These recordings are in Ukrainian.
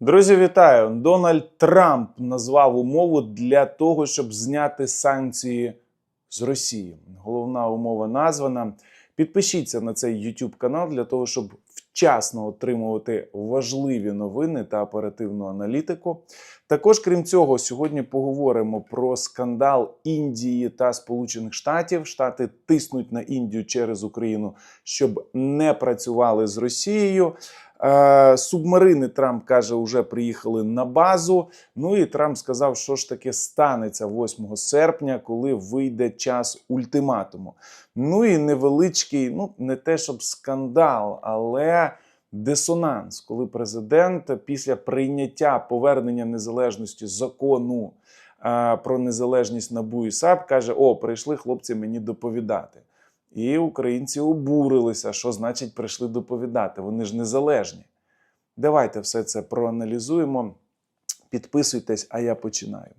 Друзі, вітаю! Дональд Трамп назвав умову для того, щоб зняти санкції з Росії. Головна умова названа. Підпишіться на цей YouTube канал для того, щоб вчасно отримувати важливі новини та оперативну аналітику. Також, крім цього, сьогодні поговоримо про скандал Індії та Сполучених Штатів. Штати тиснуть на Індію через Україну, щоб не працювали з Росією. Е, Субмарини Трамп каже, вже приїхали на базу. Ну і Трамп сказав, що ж таки станеться 8 серпня, коли вийде час ультиматуму. Ну і невеличкий, ну не те щоб скандал, але дисонанс, коли президент після прийняття повернення незалежності закону е, про незалежність НАБУ і САП каже: О, прийшли хлопці мені доповідати. І українці обурилися, що значить прийшли доповідати. Вони ж незалежні. Давайте все це проаналізуємо. Підписуйтесь, а я починаю.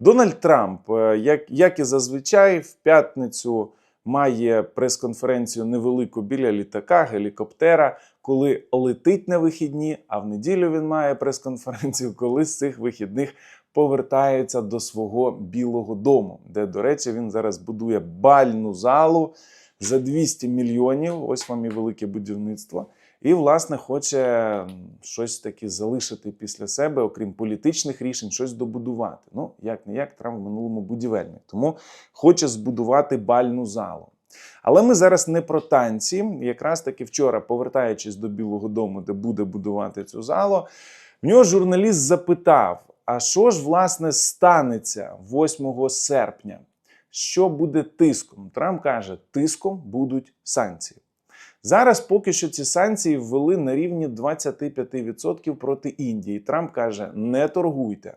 Дональд Трамп, е, як, як і зазвичай, в п'ятницю має прес-конференцію невелику біля літака, гелікоптера, коли летить на вихідні, а в неділю він має прес-конференцію, коли з цих вихідних повертається до свого Білого Дому, де, до речі, він зараз будує бальну залу за 200 мільйонів. Ось вам і велике будівництво. І, власне, хоче щось таке залишити після себе, окрім політичних рішень, щось добудувати. Ну, як не як Трамп в минулому будівельник. Тому хоче збудувати бальну залу. Але ми зараз не про танці. Якраз таки вчора, повертаючись до Білого Дому, де буде будувати цю залу, в нього журналіст запитав: а що ж власне станеться 8 серпня? Що буде тиском? Трамп каже, тиском будуть санкції. Зараз поки що ці санкції ввели на рівні 25% проти Індії. Трамп каже, не торгуйте.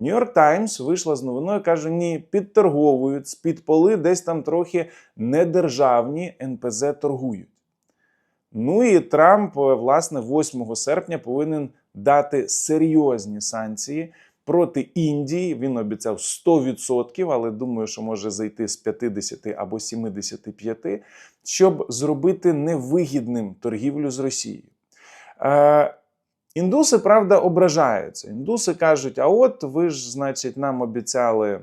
Нью-Йорк Таймс вийшла з новиною, каже: ні, підторговують, з-під поли десь там трохи недержавні НПЗ торгують. Ну і Трамп, власне, 8 серпня повинен дати серйозні санкції проти Індії. Він обіцяв 100%, але думаю, що може зайти з 50 або 75, щоб зробити невигідним торгівлю з Росією. Е, Індуси, правда, ображаються. Індуси кажуть: а от ви ж, значить, нам обіцяли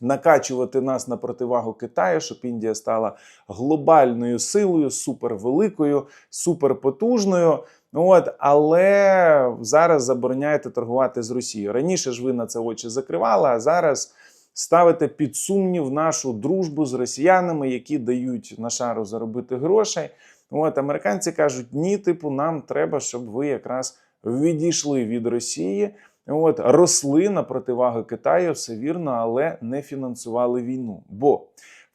накачувати нас на противагу Китаю, щоб Індія стала глобальною силою, супервеликою, суперпотужною. От, але зараз забороняєте торгувати з Росією. Раніше ж ви на це очі закривали, а зараз ставите під сумнів нашу дружбу з росіянами, які дають на шару заробити грошей. От американці кажуть, ні, типу, нам треба, щоб ви якраз відійшли від Росії. От росли на противагу Китаю, все вірно, але не фінансували війну. Бо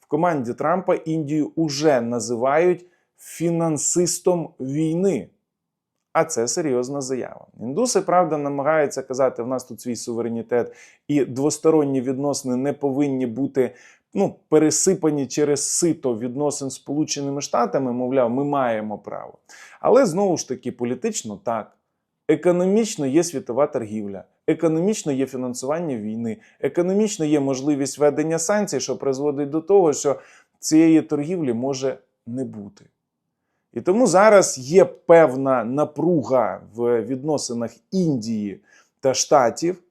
в команді Трампа Індію уже називають фінансистом війни. А це серйозна заява. Індуси, правда, намагаються казати, в нас тут свій суверенітет, і двосторонні відносини не повинні бути ну, пересипані через сито відносин з Сполученими Штатами, мовляв, ми маємо право. Але знову ж таки, політично так. Економічно є світова торгівля, економічно є фінансування війни, економічно є можливість ведення санкцій, що призводить до того, що цієї торгівлі може не бути. І тому зараз є певна напруга в відносинах Індії та Штатів.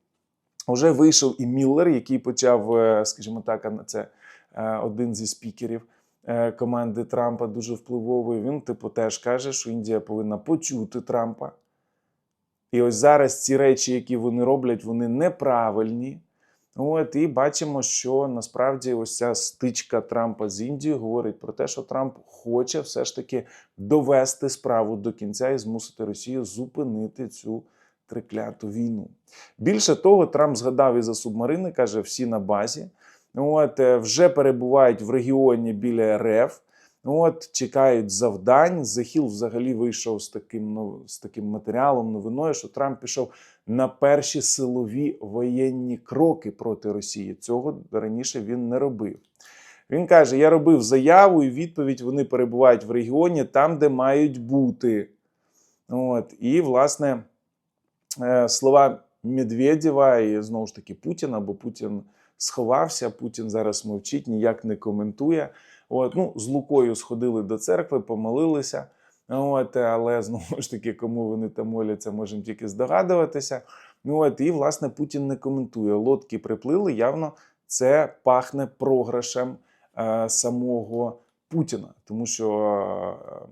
Уже вийшов і Міллер, який почав, е, скажімо так, це е, один зі спікерів е, команди Трампа, дуже впливовий. Він, типу, теж каже, що Індія повинна почути Трампа. І ось зараз ці речі, які вони роблять, вони неправильні. От, і бачимо, що насправді ось ця стичка Трампа з Індією говорить про те, що Трамп хоче все ж таки довести справу до кінця і змусити Росію зупинити цю трикляту війну. Більше того, Трамп згадав і за субмарини, каже, всі на базі. От, е, вже перебувають в регіоні біля РФ. От, чекають завдань. Захіл взагалі вийшов з таким ну, з таким матеріалом, новиною, що Трамп пішов на перші силові воєнні кроки проти Росії. Цього раніше він не робив. Він каже: Я робив заяву, і відповідь вони перебувають в регіоні там, де мають бути. От, І, власне, е, слова Медведєва і знову ж таки Путіна, бо Путін сховався, Путін зараз мовчить, ніяк не коментує. От, ну, З Лукою сходили до церкви, помолилися. От, але знову ж таки, кому вони там моляться, можемо тільки здогадуватися. От і власне Путін не коментує. Лодки приплили. Явно це пахне програшем е, самого Путіна, тому що е,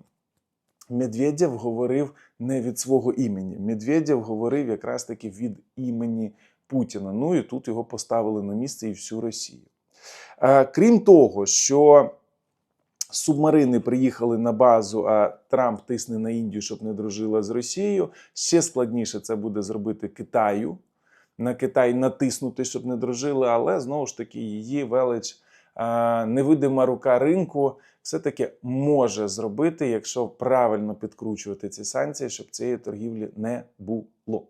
Медведєв говорив не від свого імені. Медведєв говорив якраз таки від імені Путіна. Ну і тут його поставили на місце і всю Росію. Е, Крім того, що субмарини приїхали на базу, а Трамп тисне на Індію, щоб не дружила з Росією. Ще складніше це буде зробити Китаю. На Китай натиснути, щоб не дружили, але знову ж таки її велич невидима рука ринку все-таки може зробити, якщо правильно підкручувати ці санкції, щоб цієї торгівлі не було.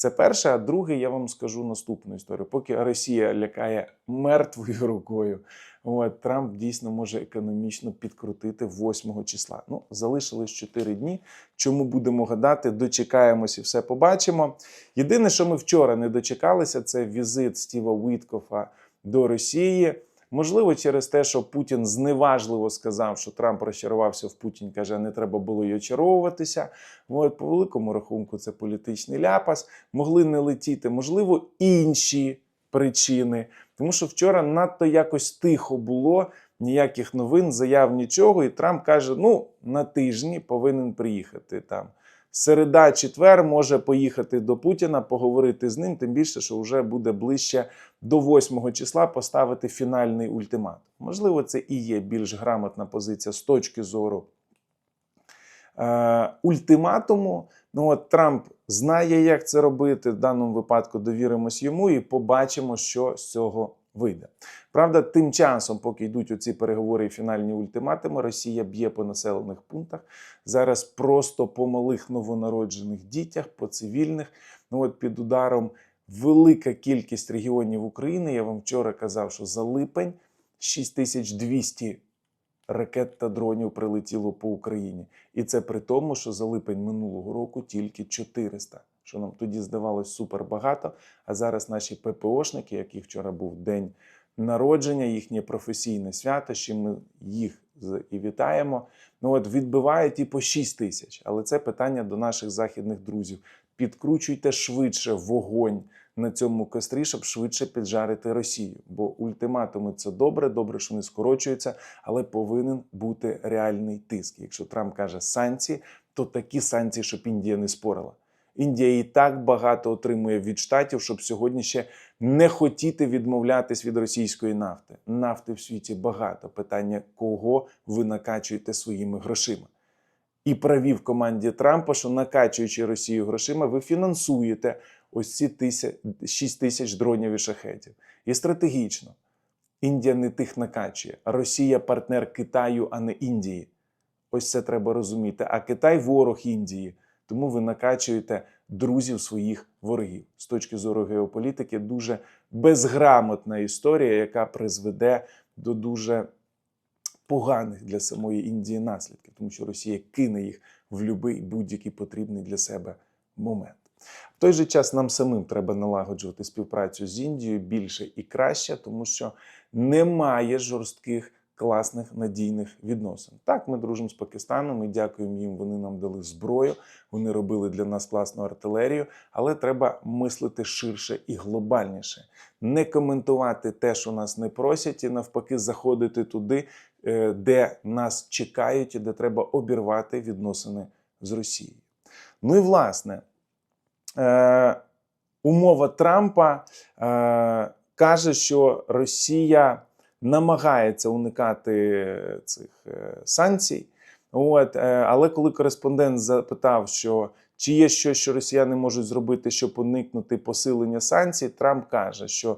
Це перше, а друге, я вам скажу наступну історію. Поки Росія лякає мертвою рукою, от, Трамп дійсно може економічно підкрутити 8 числа. Ну, залишилось 4 дні. Чому будемо гадати, дочекаємось і все побачимо. Єдине, що ми вчора не дочекалися, це візит Стіва Уіткофа до Росії. Можливо, через те, що Путін зневажливо сказав, що Трамп розчарувався в Путін, каже, не треба було й очаровуватися. От, по великому рахунку, це політичний ляпас. Могли не летіти, можливо, інші причини. Тому що вчора надто якось тихо було, ніяких новин, заяв нічого. І Трамп каже: ну, на тижні повинен приїхати там. Середа, четвер може поїхати до Путіна, поговорити з ним, тим більше, що вже буде ближче до 8 числа поставити фінальний ультиматум. Можливо, це і є більш грамотна позиція з точки зору е, ультиматуму. Ну от Трамп знає, як це робити. В даному випадку довіримось йому і побачимо, що з цього вийде. Правда, тим часом, поки йдуть оці переговори і фінальні ультиматуми, Росія б'є по населених пунктах. Зараз просто по малих новонароджених дітях, по цивільних. Ну от під ударом велика кількість регіонів України. Я вам вчора казав, що за липень 6200 ракет та дронів прилетіло по Україні. І це при тому, що за липень минулого року тільки 400, що нам тоді здавалось супер багато. А зараз наші ППОшники, яких вчора був день народження, їхнє професійне свято, чим ми їх і вітаємо. Ну от відбивають і по 6 тисяч. Але це питання до наших західних друзів. Підкручуйте швидше вогонь на цьому кострі, щоб швидше піджарити Росію. Бо ультиматуми це добре, добре, що вони скорочуються, але повинен бути реальний тиск. Якщо Трамп каже санкції, то такі санкції, щоб Індія не спорила. Індія і так багато отримує від штатів, щоб сьогодні ще не хотіти відмовлятись від російської нафти. Нафти в світі багато. Питання, кого ви накачуєте своїми грошима. І праві в команді Трампа, що накачуючи Росію грошима, ви фінансуєте ось ці 6 тисяч дронів і шахетів. І стратегічно Індія не тих накачує, Росія партнер Китаю, а не Індії. Ось це треба розуміти. А Китай ворог Індії. Тому ви накачуєте друзів своїх ворогів. З точки зору геополітики, дуже безграмотна історія, яка призведе до дуже поганих для самої Індії наслідків, тому що Росія кине їх в будь-який будь-який потрібний для себе момент. В той же час нам самим треба налагоджувати співпрацю з Індією більше і краще, тому що немає жорстких класних надійних відносин. Так, ми дружимо з Пакистаном і дякуємо їм. Вони нам дали зброю, вони робили для нас класну артилерію, але треба мислити ширше і глобальніше, не коментувати те, що нас не просять, і навпаки, заходити туди, е, де нас чекають, і де треба обірвати відносини з Росією. Ну і власне. Е, умова Трампа е, каже, що Росія намагається уникати цих е, санкцій. От, е, але коли кореспондент запитав, що чи є щось, що росіяни можуть зробити, щоб уникнути посилення санкцій, Трамп каже, що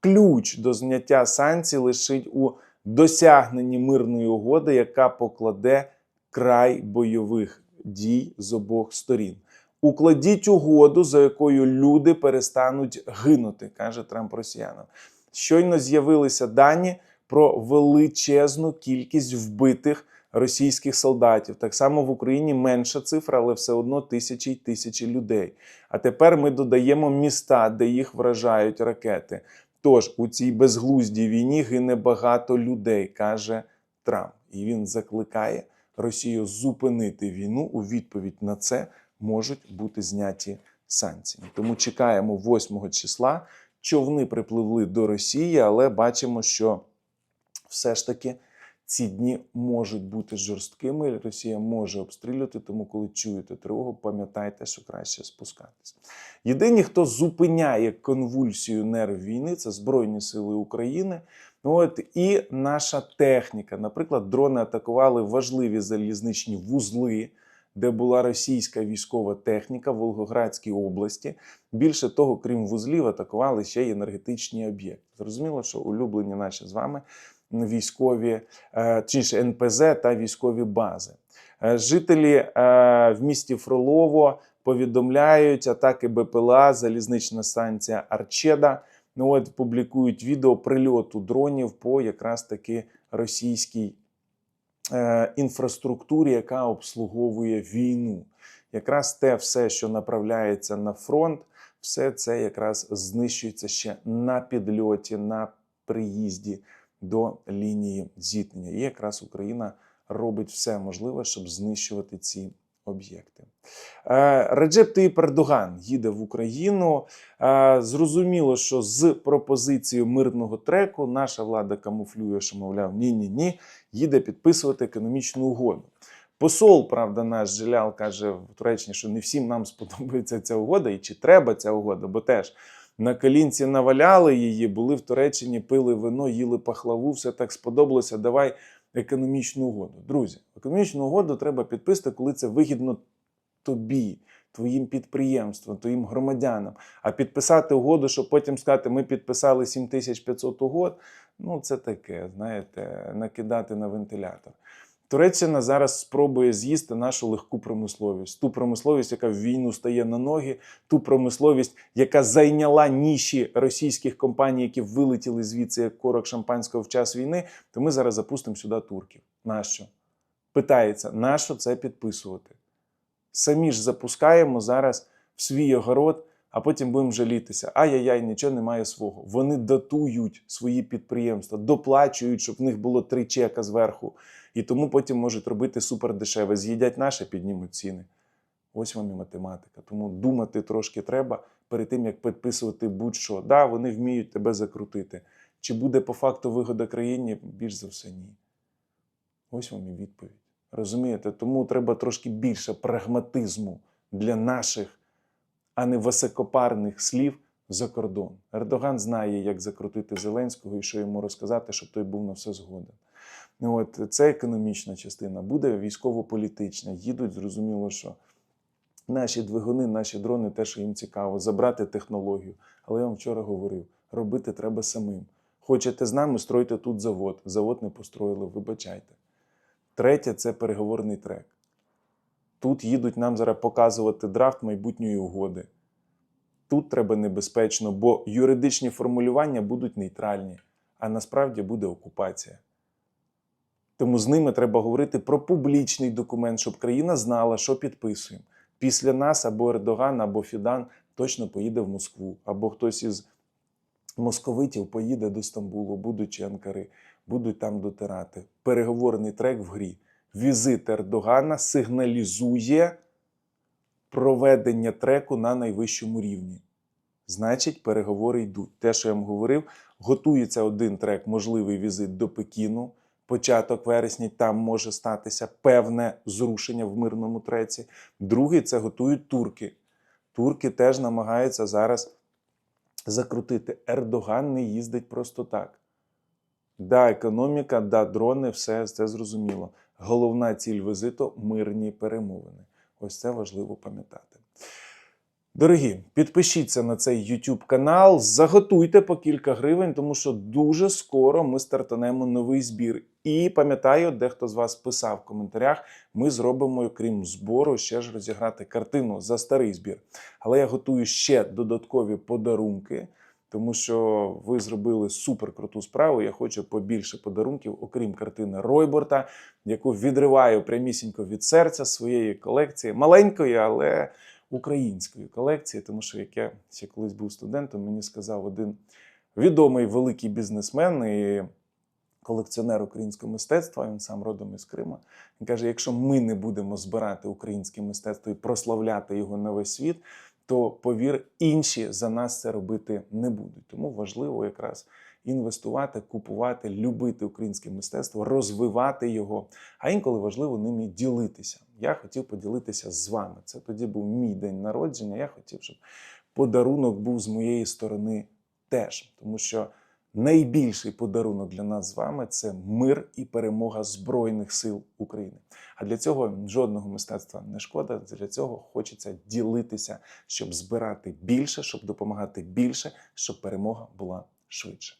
ключ до зняття санкцій лишить у досягненні мирної угоди, яка покладе край бойових дій з обох сторін. Укладіть угоду, за якою люди перестануть гинути, каже Трамп росіянам. Щойно з'явилися дані про величезну кількість вбитих російських солдатів. Так само в Україні менша цифра, але все одно тисячі й тисячі людей. А тепер ми додаємо міста, де їх вражають ракети. Тож у цій безглуздій війні гине багато людей, каже Трамп. І він закликає Росію зупинити війну, у відповідь на це можуть бути зняті санкції. Тому чекаємо 8 числа. Човни припливли до Росії, але бачимо, що все ж таки ці дні можуть бути жорсткими. Росія може обстрілювати. Тому, коли чуєте тривогу, пам'ятайте, що краще спускатись. Єдині, хто зупиняє конвульсію нерв війни, це Збройні Сили України. От і наша техніка. Наприклад, дрони атакували важливі залізничні вузли, де була російська військова техніка в Волгоградській області. Більше того, крім вузлів, атакували ще й енергетичні об'єкти. Зрозуміло, що улюблені наші з вами військові, е, точніше НПЗ та військові бази. Е, Жителі е, в місті Фролово повідомляють атаки БПЛА, залізнична станція Арчеда. Ну от публікують відео прильоту дронів по якраз таки російській інфраструктурі, яка обслуговує війну. Якраз те все, що направляється на фронт, все це якраз знищується ще на підльоті, на приїзді до лінії зіткнення. І якраз Україна робить все можливе, щоб знищувати ці об'єкти. Е, Реджеп Таїп Ердоган їде в Україну. Е, Зрозуміло, що з пропозицією мирного треку наша влада камуфлює, що мовляв, ні-ні ні, їде підписувати економічну угоду. Посол, правда, наш Джелял каже в Туреччині, що не всім нам сподобається ця угода, і чи треба ця угода, бо теж на колінці наваляли її, були в Туреччині, пили вино, їли пахлаву, все так сподобалося. Давай економічну угоду. Друзі, економічну угоду треба підписати, коли це вигідно тобі, твоїм підприємствам, твоїм громадянам. А підписати угоду, щоб потім сказати, ми підписали 7500 угод, ну це таке, знаєте, накидати на вентилятор. Туреччина зараз спробує з'їсти нашу легку промисловість, ту промисловість, яка в війну стає на ноги, ту промисловість, яка зайняла ніші російських компаній, які вилетіли звідси як корок шампанського в час війни. То ми зараз запустимо сюди турків. Нащо? Питається, нащо це підписувати? Самі ж запускаємо зараз в свій огород, а потім будемо жалітися. Ай-яй-яй, нічого немає свого. Вони датують свої підприємства, доплачують, щоб в них було три чека зверху. І тому потім можуть робити супер дешеве. З'їдять наше, піднімуть ціни. Ось вам і математика. Тому думати трошки треба перед тим, як підписувати будь-що. Да, вони вміють тебе закрутити. Чи буде по факту вигода країні? Більш за все, ні. Ось вам і відповідь. Розумієте? Тому треба трошки більше прагматизму для наших, а не високопарних слів за кордон. Ердоган знає, як закрутити Зеленського і що йому розказати, щоб той був на все згоден. Ну, от, це економічна частина, буде військово-політична. Їдуть, зрозуміло, що наші двигуни, наші дрони, те, що їм цікаво, забрати технологію. Але я вам вчора говорив: робити треба самим. Хочете з нами, стройте тут завод. Завод не построїли, вибачайте. Третє це переговорний трек. Тут їдуть нам зараз показувати драфт майбутньої угоди. Тут треба небезпечно, бо юридичні формулювання будуть нейтральні, а насправді буде окупація. Тому з ними треба говорити про публічний документ, щоб країна знала, що підписуємо. Після нас або Ердоган, або Фідан точно поїде в Москву, або хтось із московитів поїде до Стамбулу, будучи Анкари, будуть там дотирати. Переговорний трек в грі. Візит Ердогана сигналізує проведення треку на найвищому рівні. Значить, переговори йдуть. Те, що я вам говорив, готується один трек, можливий візит до Пекіну. Початок вересня там може статися певне зрушення в мирному треці. Другий це готують турки. Турки теж намагаються зараз закрутити. Ердоган не їздить просто так. Да, економіка, да, дрони, все це зрозуміло. Головна ціль візиту мирні перемовини. Ось це важливо пам'ятати. Дорогі, підпишіться на цей YouTube канал, заготуйте по кілька гривень, тому що дуже скоро ми стартанемо новий збір. І пам'ятаю, дехто з вас писав в коментарях, ми зробимо, крім збору, ще ж розіграти картину за старий збір. Але я готую ще додаткові подарунки, тому що ви зробили супер круту справу. Я хочу побільше подарунків, окрім картини Ройборта, яку відриваю прямісінько від серця своєї колекції. Маленької, але української колекції, тому що як я ще колись був студентом, мені сказав один відомий великий бізнесмен і колекціонер українського мистецтва, він сам родом із Крима. Він каже: якщо ми не будемо збирати українське мистецтво і прославляти його на весь світ, то повір, інші за нас це робити не будуть. Тому важливо якраз інвестувати, купувати, любити українське мистецтво, розвивати його, а інколи важливо ним і ділитися. Я хотів поділитися з вами. Це тоді був мій день народження. Я хотів, щоб подарунок був з моєї сторони теж, тому що найбільший подарунок для нас з вами це мир і перемога Збройних сил України. А для цього жодного мистецтва не шкода. Для цього хочеться ділитися, щоб збирати більше, щоб допомагати більше, щоб перемога була швидше.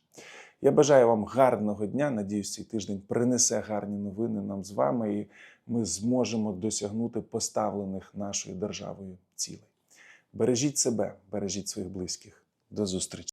Я бажаю вам гарного дня. Надіюсь, цей тиждень принесе гарні новини нам з вами, і ми зможемо досягнути поставлених нашою державою цілей. Бережіть себе, бережіть своїх близьких. До зустрічі!